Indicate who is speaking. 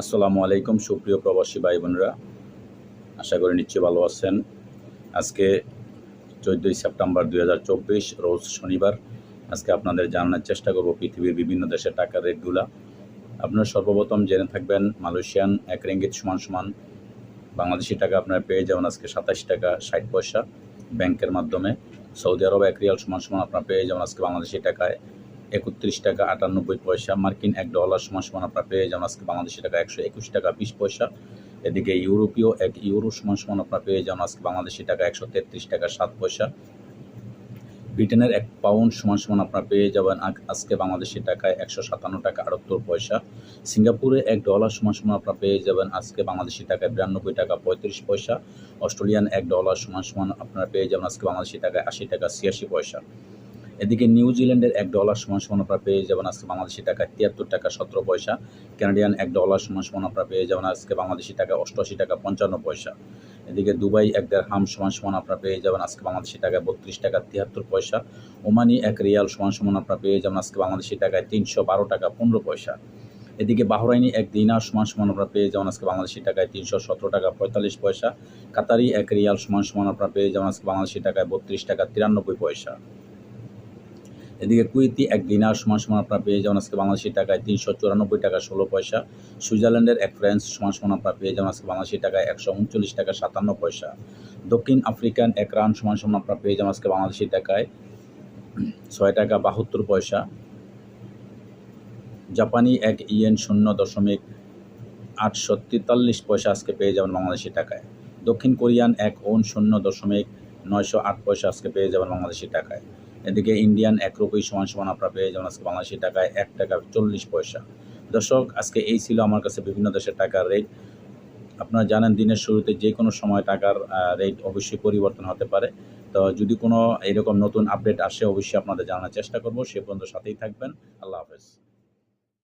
Speaker 1: আসসালামু আলাইকুম, সুপ্রিয় প্রবাসী ভাই বোনেরা আশা করি নিশ্চয়ই ভালো আছেন। আজকে চোদ্দোই সেপ্টেম্বর দুই হাজার চব্বিশ, রোজ শনিবার। আজকে আপনাদের জানানোর চেষ্টা করব পৃথিবীর বিভিন্ন দেশের টাকার রেটগুলা। আপনারা সর্বপ্রথম জেনে থাকবেন, মালয়েশিয়ান এক রেঙ্গিত সমান সমান বাংলাদেশি টাকা আপনারা পেয়ে যাবেন আজকে সাতাশ টাকা ষাট পয়সা। ব্যাংকের মাধ্যমে সৌদি আরব এক রিয়াল সমান সমান আপনারা পেয়ে যাবেন আজকে বাংলাদেশি টাকায়। একত্রিশ টাকা আটানব্বই পয়সা। মার্কিন এক ডলার সমান সমান আপনারা পেয়ে যাবেন। আজকে বাংলাদেশি টাকা একশো একুশ টাকা বিশ পয়সা। এদিকে ইউরোপীয় এক ইউরো সমান সমান আপনারা পেয়ে যাবেন। আজকে বাংলাদেশি টাকা একশো তেত্রিশ টাকা সাত পয়সা। ব্রিটেনের এক পাউন্ড সমান সমান আপনারা পেয়ে যাবেন। আজকে বাংলাদেশি টাকায় একশো সাতান্ন টাকা আটাত্তর পয়সা। সিঙ্গাপুরে এক ডলার সমান সমান আপনারা পেয়ে যাবেন। আজকে বাংলাদেশি টাকায় বিরানব্বই টাকা পঁয়ত্রিশ পয়সা। অস্ট্রেলিয়ান এক ডলার সমান সমান আপনারা পেয়ে যাবেন। আজকে বাংলাদেশি টাকায় আশি টাকা ছিয়াশি পয়সা। এদিকে নিউজিল্যান্ডের এক ডলার সমান সমান আপনারা পেয়ে যাবেন আজকে বাংলাদেশি টাকায় তিয়াত্তর টাকা, সতেরো পয়সা। কানাডিয়ান এক ডলার সমান সমান আপনারা পেয়ে যাবেন আজকে বাংলাদেশি টাকা, অষ্টআশি টাকা, পঞ্চান্ন পয়সা। এদিকে দুবাই এক দেড় হাম সমান সমান আপনারা পেয়ে যাবেন আজকে বাংলাদেশি টাকায় বত্রিশ টাকা, তিয়াত্তর পয়সা। ওমানি এক রিয়াল সমান সমান আপনারা পেয়ে যাবেন আজকে বাংলাদেশি টাকায় তিনশো বারো টাকা, পনেরো পয়সা। এদিকে বাহরাইনি এক দিনার সমান সমান আপনারা পেয়ে যাবেন আজকে বাংলাদেশি টাকায় তিনশো সতেরো টাকা, পঁয়তাল্লিশ পয়সা। কাতারি এক রিয়াল সমান সমান আপনারা পেয়ে যাবেন আজকে বাংলাদেশি টাকায় বত্রিশ টাকা, তিরানব্বই পয়সা। এদিকে কুইতি এক দিনার সমান সমান আপনারা পেয়ে যাবেন। আজকে বাংলাদেশি টাকায় তিনশো চুরানব্বই টাকা, ষোলো পয়সা। সুইজারল্যান্ডের এক ফ্রেন্স সমান সমান আপনারা পেয়ে যাবেন। আজকে বাংলাদেশি টাকায় একশো উনচল্লিশ টাকা, সাতান্ন পয়সা। দক্ষিণ আফ্রিকান এক রান সমান সমান আপনারা পেয়ে যাবেন আজকে বাংলাদেশি টাকায়। ছয় টাকা, বাহাত্তর পয়সা। জাপানি এক ইয়েন শূন্য দশমিক আটশো তেতাল্লিশ পয়সা আজকে পেয়ে যাবেন বাংলাদেশি টাকায়। দক্ষিণ কোরিয়ান এক ওন শূন্য দশমিক নয়শো আট পয়সা আজকে পেয়ে যাবেন বাংলাদেশি টাকায়। এদিকে ইন্ডিয়ান এক রুপি সমান সমান আপনারা পেয়ে যাবেন আজকে বাংলাদেশের টাকায় এক টাকা চল্লিশ পয়সা। দর্শক, আজকে এই ছিল আমার কাছে বিভিন্ন দেশের টাকার রেট আপনারা জানেন দিনের শুরুতে যে কোনো সময় টাকার রেট অবশ্যই পরিবর্তন হতে পারে। তো যদি কোনো এরকম নতুন আপডেট আসে, অবশ্যই আপনাদের জানার চেষ্টা করব। সে পর্যন্ত সাথেই থাকবেন। আল্লাহ হাফেজ।